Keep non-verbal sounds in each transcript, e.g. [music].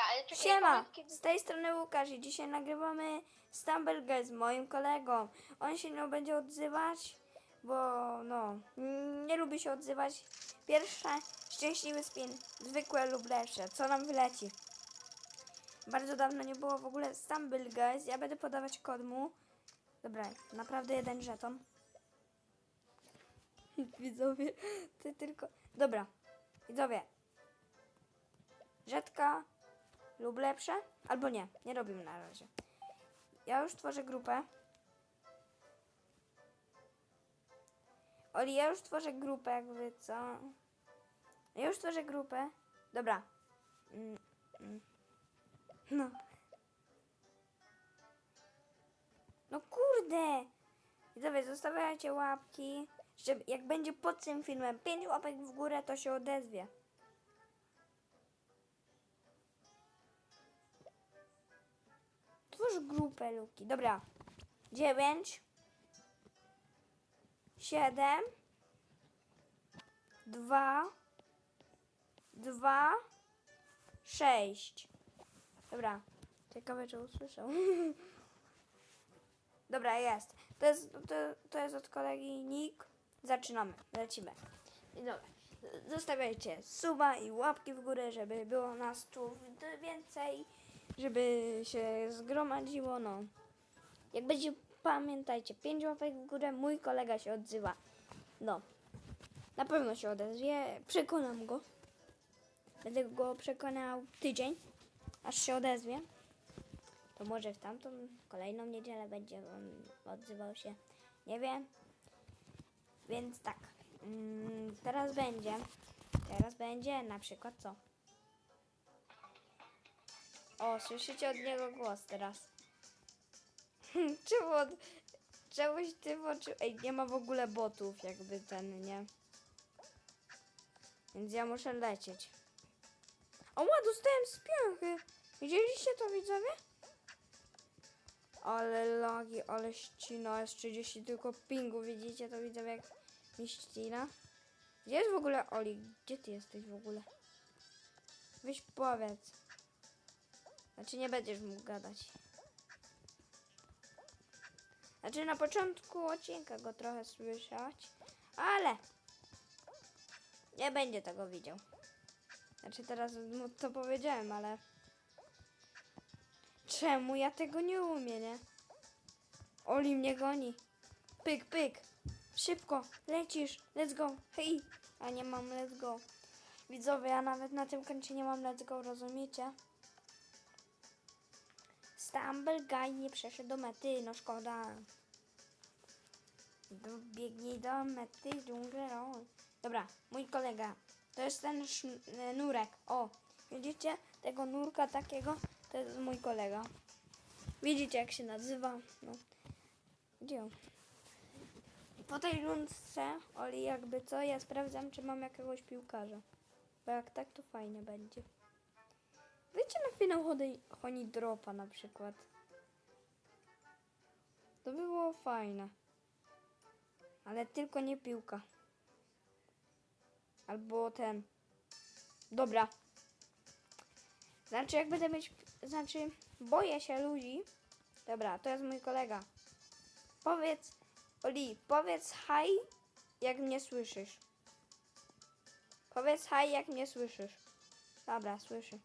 Dobra, ale czekaj, Siema, powiedz, kiedy... z tej strony Łukasz i dzisiaj nagrywamy Stumble Guys z moim kolegą. On się nie będzie odzywać, bo no, nie lubi się odzywać. Pierwsze, szczęśliwy spin, zwykłe lub lepsze, co nam wyleci. Bardzo dawno nie było w ogóle Stumble Guys, ja będę podawać kod mu. Dobra, naprawdę jeden żeton. [laughs] Widzowie, ty tylko... Dobra, widzowie. Żetka lub lepsze, albo nie, nie robimy na razie. Ja już tworzę grupę. Oli, ja już tworzę grupę, jakby co. Ja już tworzę grupę. Dobra. Mm, mm. No. No kurde! Widzowie, zostawiajcie łapki, żeby jak będzie pod tym filmem 5 łapek w górę, to się odezwie. Twórz grupę, Luki. Dobra. 9 7 2 2 6 Dobra. Ciekawe, czy usłyszał. [laughs] Dobra, jest. To jest, to, to jest od kolegi Nick. Zaczynamy. Lecimy. Dobra. Zostawiajcie suba i łapki w górę, żeby było nas tu więcej, żeby się zgromadziło, no. Jak będzie, pamiętajcie, 5 łapek w górę, mój kolega się odzywa. No. Na pewno się odezwie, przekonam go. Będę go przekonał tydzień, aż się odezwie. To może w tamtą kolejną niedzielę będzie on odzywał się. Nie wiem. Więc tak. Mm, teraz będzie. Teraz będzie na przykład co? O, słyszycie od niego głos teraz. [laughs] Czemu on, czemuś ty włączył? Ej, nie ma w ogóle botów, jakby ten, nie? Więc ja muszę lecieć. O, ma, dostałem z piąchy. Widzieliście to, widzowie? Ale lagi, ale ścina, jest 30 tylko pingu, widzicie to, widzowie, jak mi ścina? Gdzie jest w ogóle Oli? Gdzie ty jesteś w ogóle? Wyś powiedz. Znaczy nie będziesz mógł gadać. Znaczy na początku odcinka go trochę słyszeć, ale nie będzie tego widział. Znaczy teraz mu to powiedziałem, ale czemu ja tego nie umiem, nie? Oli mnie goni. Pyk, pyk. Szybko, lecisz, let's go. Hej, a nie mam let's go. Widzowie, ja nawet na tym końcu nie mam let's go, rozumiecie? Stumble Guy nie przeszedł do mety, no szkoda. Do, do mety, dżunglą. Dobra, mój kolega. To jest ten e, nurek. O, widzicie? Tego nurka takiego, to jest mój kolega. Widzicie jak się nazywa? No. Gdzie? Po tej rundce, Oli, jakby co, ja sprawdzam, czy mam jakiegoś piłkarza. Bo jak tak, to fajnie będzie. Wyjdźcie na finał Honi Dropa na przykład. To by było fajne. Ale tylko nie piłka. Albo ten. Dobra. Znaczy, jak będę mieć. Znaczy, boję się ludzi. Dobra, to jest mój kolega. Powiedz, Oli, powiedz hi, jak mnie słyszysz. Powiedz hi, jak mnie słyszysz. Dobra, słyszy.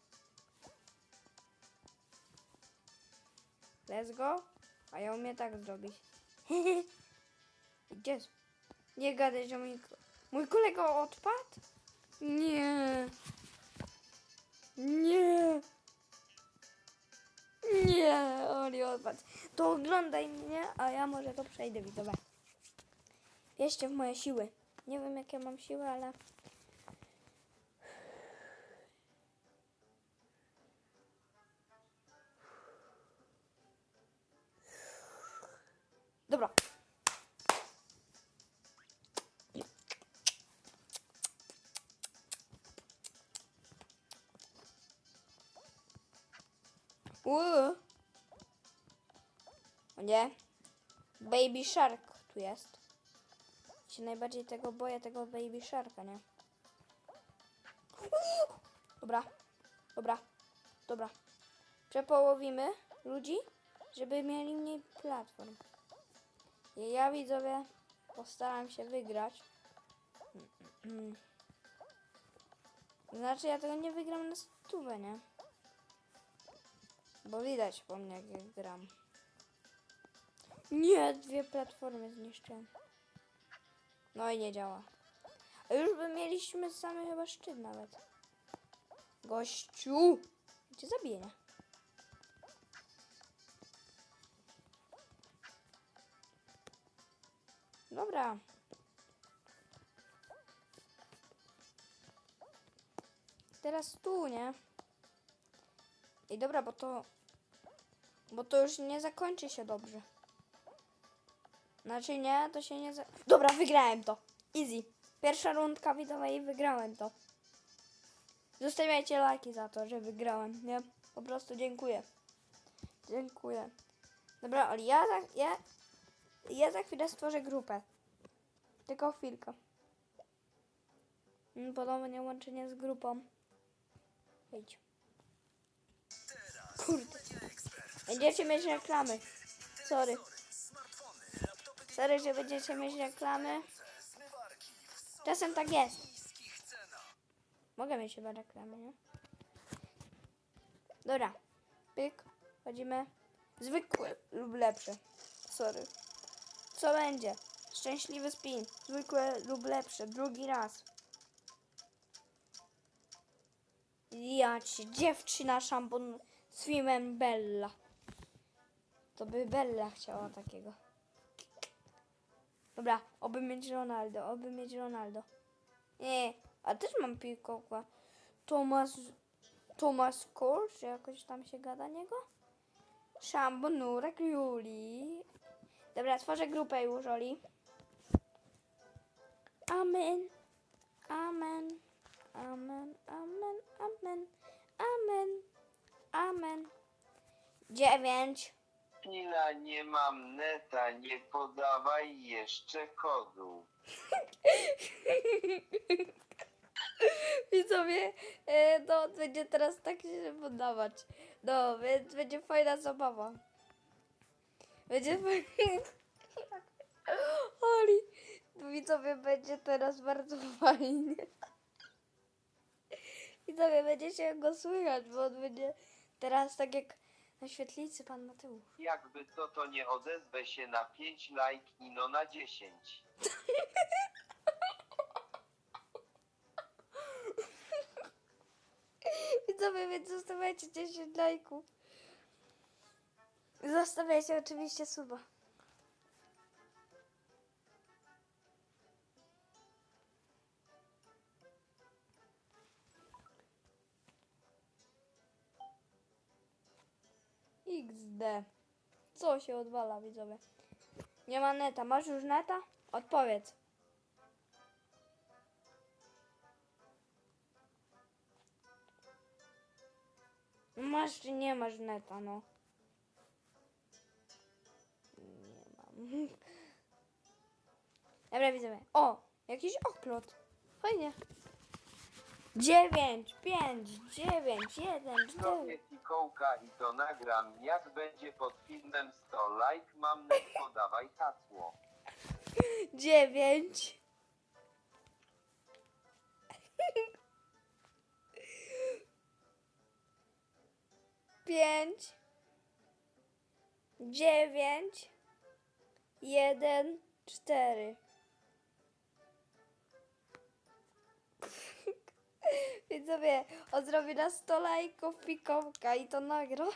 Let's go. A ja umiem tak zrobić. [laughs] Gdzie jest? Nie gadaj, że mój, mój kolega odpadł? Nie. Nie. Nie, Oli odpadł. To oglądaj mnie, a ja może to przejdę, widzowie. Wierzcie w moje siły. Nie wiem, jakie mam siły, ale... Dobra. Uuu. O nie. Baby Shark tu jest. Się najbardziej tego boję, tego Baby Sharka, nie? Dobra. Dobra. Dobra. Przepołowimy ludzi, żeby mieli mniej platform. Ja widzowie postaram się wygrać. Znaczy ja tego nie wygram na stówę, nie? Bo widać po mnie jak ja gram. Nie, dwie platformy zniszczyłem. No i nie działa. A już by mieliśmy same chyba szczyt nawet. Gościu! Cię zabiję, Dobra. Teraz tu, nie? I dobra, bo to... Bo to już nie zakończy się dobrze. Znaczy nie, to się nie za... Dobra, wygrałem to. Easy. Pierwsza rundka widzowa i wygrałem to. Zostawiajcie lajki za to, że wygrałem, nie? Po prostu dziękuję. Dziękuję. Dobra, Oli, ja ja, ja za chwilę stworzę grupę. Tylko chwilkę. Mm, Podobnie łączenie z grupą. Wejdź. Kurde. Będziecie mieć reklamy. Sorry. Sorry, że będziecie mieć reklamy. Czasem tak jest. Mogę mieć chyba reklamy, nie? Dobra. Pyk. Chodzimy. Zwykłe lub lepsze. Sorry. Co będzie? Szczęśliwy spin. Zwykłe lub lepsze. Drugi raz. Ja ci dziewczyna szampon z filmem Bella. To by Bella chciała takiego. Dobra, oby mieć Ronaldo, oby mieć Ronaldo. Nie, a też mam piłkołka. Tomas, Tomas Kor, czy jakoś tam się gada niego? Szambo, Nurek, Juli. Dobra, tworzę grupę już, Oli. Amen. Amen. Amen. Amen. Amen. Amen. Amen. Dziewięć. Chwila, nie mam neta, nie podawaj jeszcze kodu. [laughs] Widzowie, e, no będzie teraz tak się podawać. No, więc będzie fajna zabawa. Będzie. Oli, widzowie, będzie teraz bardzo fajnie. Widzowie, będziecie go słychać, bo on będzie teraz tak jak na świetlicy pan Mateusz. Jakby to, to nie odezwę się na 5 lajk i no na 10. [laughs] Widzowie, więc zostawiajcie 10 lajków. Zostawiajcie oczywiście suba. XD. Co się odwala, widzowie? Nie ma neta. Masz już neta? Odpowiedz. Masz czy nie masz neta, no? [laughs] Dobra, widzowie. O! Jakiś oplot. Fajnie. Dziewięć, pięć, dziewięć, jeden, cztery. Zrobię fikołka i to nagram. Jak będzie pod filmem 100 lajk, mam net, podawaj hasło. [laughs] dziewięć. [laughs] Pięć. Dziewięć. Jeden. Cztery. [laughs] Widzowie, on zrobi na 100 lajków pikołka i to nagra.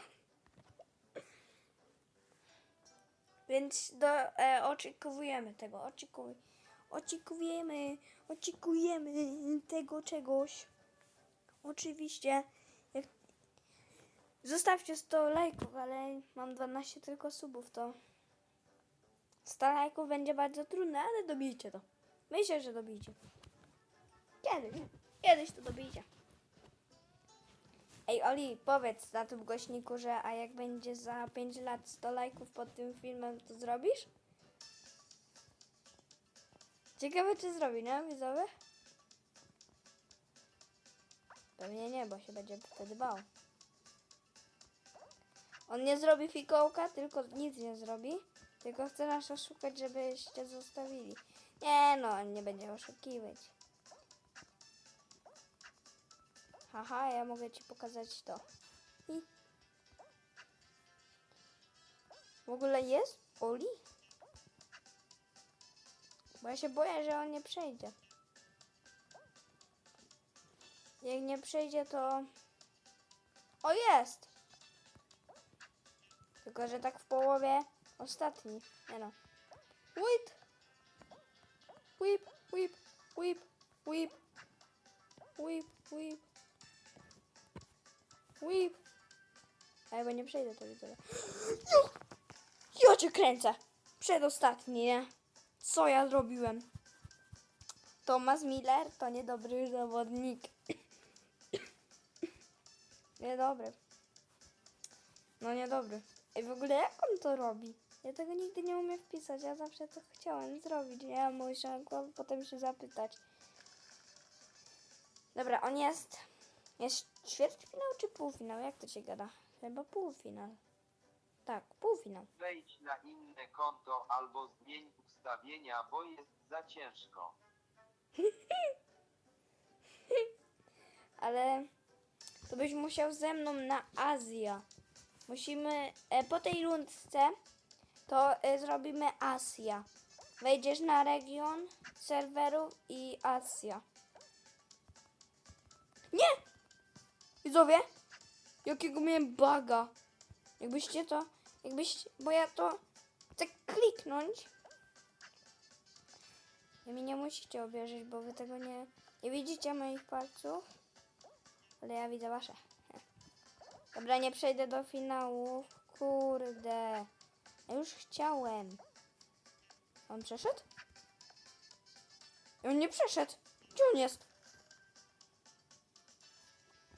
Więc do, e, oczekujemy tego, oczekuj, oczekujemy, oczekujemy tego czegoś. Oczywiście, jak, zostawcie 100 lajków, ale mam 12 tylko subów, to 100 lajków będzie bardzo trudne, ale dobijcie to. Myślę, że dobijcie. Kiedyś, kiedyś to dobijcie. Ej, Oli, powiedz na tym głośniku, że a jak będzie za 5 lat 100 lajków pod tym filmem, to zrobisz? Ciekawe, czy zrobi, nie, widzowie? Pewnie nie, bo się będzie wtedy bał. On nie zrobi fikołka, tylko nic nie zrobi. Tylko chce nas oszukać, żebyście zostawili. Nie no, nie będzie oszukiwać. Haha, ja mogę ci pokazać to. I... W ogóle jest Oli? Bo ja się boję, że on nie przejdzie. Jak nie przejdzie, to... O, jest! Tylko, że tak w połowie ostatni. Nie no. Whip! Whip, whip, whip, whip. Whip, whip. Whip. A jakby nie przejdę, to widzę. [gasps] Ja cię kręcę! Przedostatni, nie? Co ja zrobiłem? Thomas Miller to niedobry zawodnik. [coughs] Niedobry. No niedobry. I w ogóle jak on to robi? Ja tego nigdy nie umiem wpisać, ja zawsze to chciałem zrobić. Ja musiałam go potem się zapytać. Dobra, on jest... Jest ćwierćfinał czy półfinał? Jak to się gada? Chyba półfinał. Tak, półfinał. Wejdź na inne konto albo zmień ustawienia, bo jest za ciężko. [laughs] ale to byś musiał ze mną na Azja. Musimy e, po tej rundce to e, zrobimy Azja. Wejdziesz na region serwerów i Azja. Nie! Widzowie, jakiego miałem baga. Jakbyście to, jakbyś, bo ja to chcę kliknąć. Wy mi nie musicie obierzyć, bo wy tego nie, nie widzicie moich palców. Ale ja widzę wasze. Dobra, nie przejdę do finału. Kurde. Ja już chciałem. On przeszedł? On nie przeszedł. Gdzie on jest?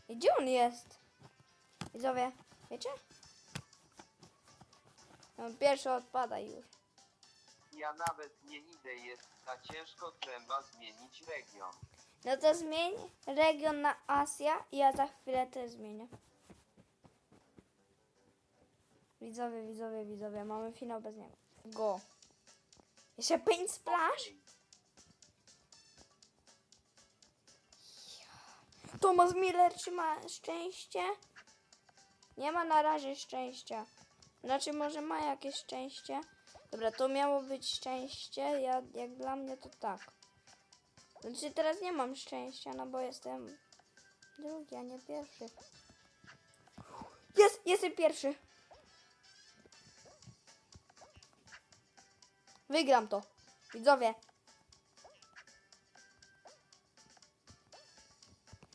Gdzie on jest? Widzowie, wiecie? On pierwszy odpada już. Ja nawet nie idę, jest za ciężko, trzeba zmienić region. No to zmień region na Azja i ja za chwilę też zmienię. Widzowie, widzowie, widzowie, mamy finał bez niego. Go. Jeszcze Paint Splash? Thomas Miller, czy ma szczęście? Nie ma na razie szczęścia. Znaczy, może ma jakieś szczęście. Dobra, to miało być szczęście. Ja, jak dla mnie, to tak. Znaczy, teraz nie mam szczęścia, no bo jestem drugi, a nie pierwszy. Jest, jestem pierwszy. Wygram to. Widzowie.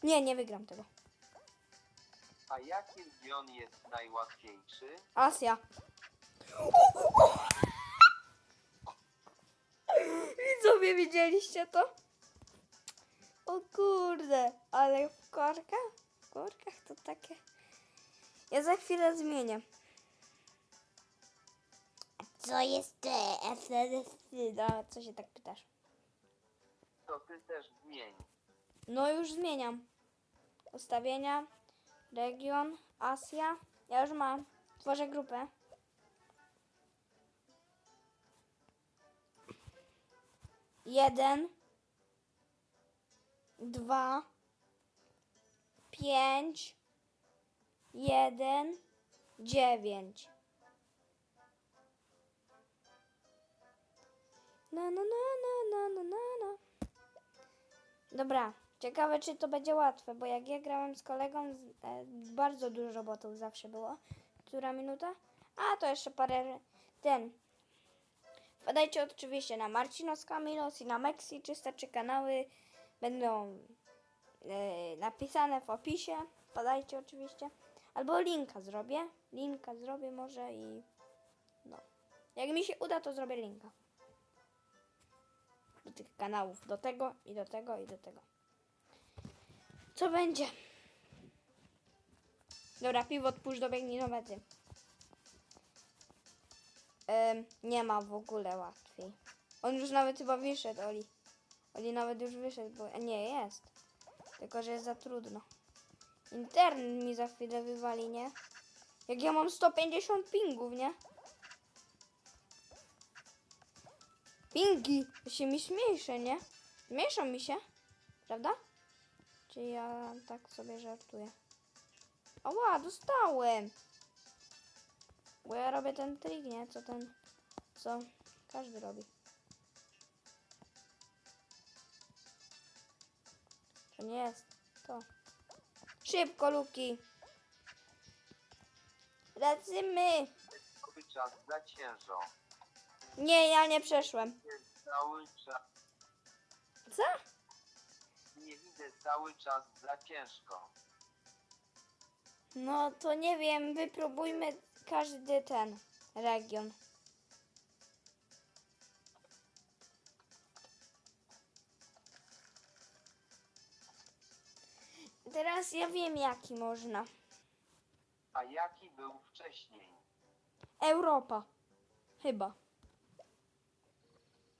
Nie, nie wygram tego. A jaki region jest najłatwiejszy? Azja. Widzowie, widzieliście to? O kurde, ale w korkach? W korkach to takie... Ja za chwilę zmienię. Co jest No, co się tak pytasz? To ty też zmień. No już zmieniam. Ustawienia, region, Azja. Ja już mam. Tworzę grupę. Jeden, dwa, pięć, jeden, dziewięć. Na na na na na na na na. Dobra, ciekawe czy to będzie łatwe, bo jak ja grałem z kolegą, z- e, bardzo dużo botów zawsze było. Która minuta? A, to jeszcze parę... Ten. Wpadajcie oczywiście na Marcinos Kamilos i na Mexi, czyste czy kanały będą e, napisane w opisie. Wpadajcie oczywiście. Albo linka zrobię. Linka zrobię może i... No. Jak mi się uda, to zrobię linka do tych kanałów, do tego i do tego i do tego. Co będzie? Dobra, pivot push dobiegnij do mety. Em, nie ma w ogóle łatwiej. On już nawet chyba wyszedł, Oli. Oli nawet już wyszedł, bo nie jest. Tylko, że jest za trudno. Internet mi za chwilę wywali, nie? Jak ja mam 150 pingów, nie? Pingi się mi śmiejsze, nie? Śmieszą mi się, prawda? Czy ja tak sobie żartuję? Ała, dostałem! Bo ja robię ten trik, nie? Co ten, co każdy robi. To nie jest to. Szybko, Luki! Lecimy! Cały za ciężo. Nie, ja nie przeszłem. Cały czas. Co? Nie widzę cały czas za ciężko. No to nie wiem, wypróbujmy każdy ten region. Teraz ja wiem jaki można. A jaki był wcześniej? Europa. Chyba.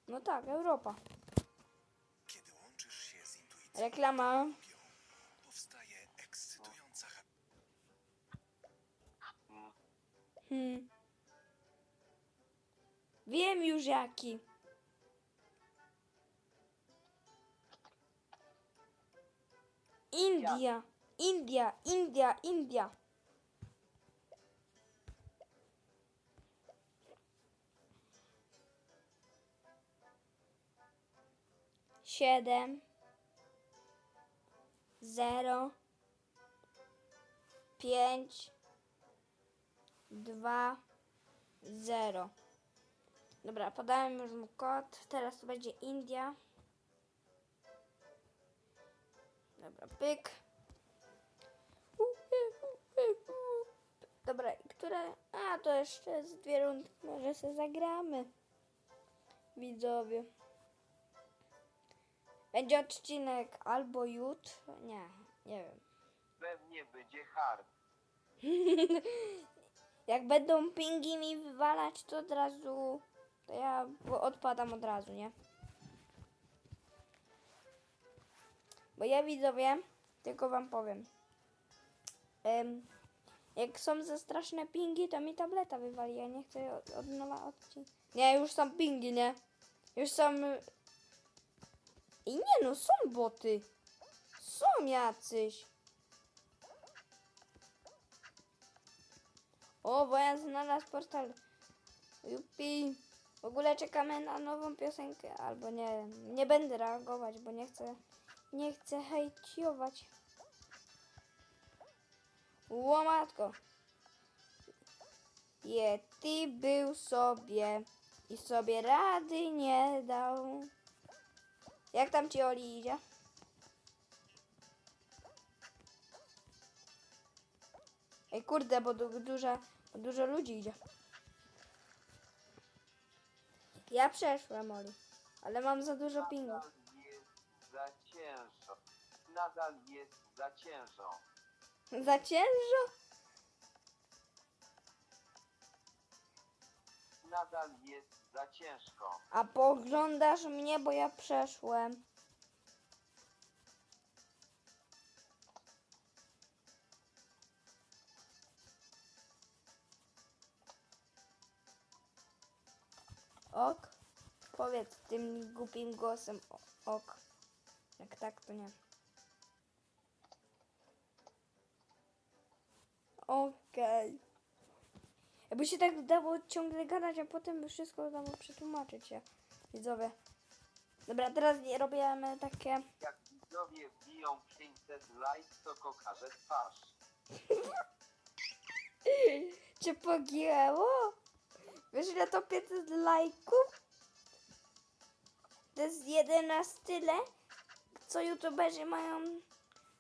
No tak, Europa. Kiedy łączysz się z intuicją, Reklama. powstaje ekscytująca Mm, Hmm. Wiem już jaki. India. India, India, India. Siedem. Zero. Pięć. Dwa. Zero. Dobra, podałem już mu kod. Teraz to będzie India. Dobra, pyk. Dobra, które... A, to jeszcze z dwie. Może sobie zagramy. Widzowie. Będzie odcinek albo jutro. Nie, nie wiem. Pewnie będzie hard. [laughs] Jak będą pingi mi wywalać, to od razu. To ja odpadam od razu, nie? Bo ja widzowie, tylko wam powiem. Em, jak są za straszne pingi, to mi tableta wywali. Ja nie chcę od, od nowa odcinka. Nie, już są pingi, nie? Już są. I nie no, są boty. Są jacyś. O, bo ja znalazł portal. Jupi. W ogóle czekamy na nową piosenkę. Albo nie, nie będę reagować, bo nie chcę, nie chcę hejciować. Łomatko. Yeti był sobie i sobie rady nie dał. Jak tam ci Oli idzie? Ej kurde, bo du duża, dużo ludzi idzie. Ja przeszłem, Oli. Ale mam za dużo pingów. Nadal jest za ciężko. Nadal jest za ciężko. Za ciężo? Nadal jest za ciężko. A poglądasz mnie, bo ja przeszłem. Ok. Powiedz tym głupim głosem ok. Jak tak, to nie. Okej. Jakby się tak dało ciągle gadać, a potem by wszystko dało przetłumaczyć się. Widzowie. Dobra, teraz robimy takie... Jak widzowie wbiją 500 likes, to kokaże twarz. [laughs] Cię pogięło? Wiesz ile to 500 lajków? To jest jedenasty tyle, co youtuberzy mają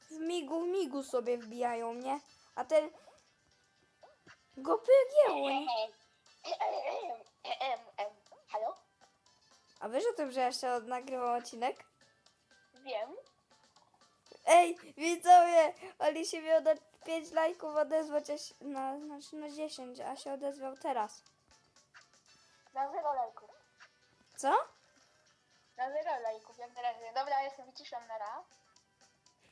w migu w migu sobie wbijają, nie? A ten go pogięło, nie? Halo? A wiesz o tym, że jeszcze nagrywam odcinek? Wiem. Ej, widzowie, Oli się miał na 5 lajków odezwać, a się, na, znaczy na 10, a się odezwał teraz. Na zero lajków. Co? Na zero lajków, jak na razie. Dobra, ja się wyciszam na raz.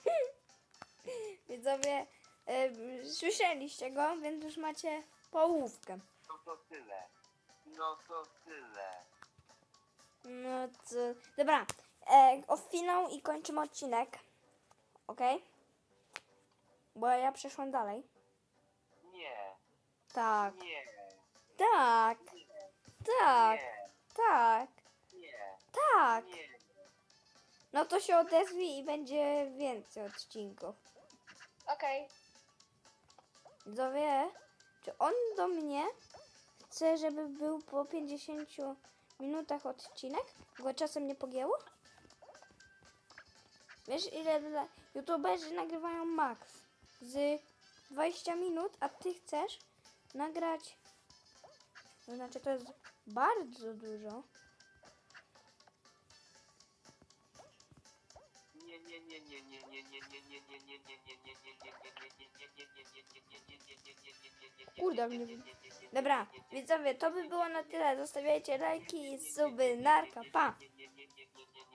[laughs] Widzowie, y, słyszeliście go, więc już macie połówkę. No to tyle. No to tyle. No to... Dobra, e, o finał i kończymy odcinek. Okej? Bo ja przeszłam dalej. Nie. Tak, Nie. tak, tak, Nie. tak, Nie. tak. Nie. No to się odezwij i będzie więcej odcinków. Okej. Widzowie, czy on do mnie chce, żeby był po 50 minutach odcinek? Go czasem nie pogięło? Wiesz ile dla youtuberzy nagrywają max z 20 minut, a ty chcesz nagrać to znaczy to jest bardzo dużo. Nie, nie, nie, nie, nie, nie, nie, nie, nie, nie, nie, nie, nie, Kurde, mnie... Dobra, widzowie, to by było na tyle. Zostawiajcie lajki i suby. Narka, pa!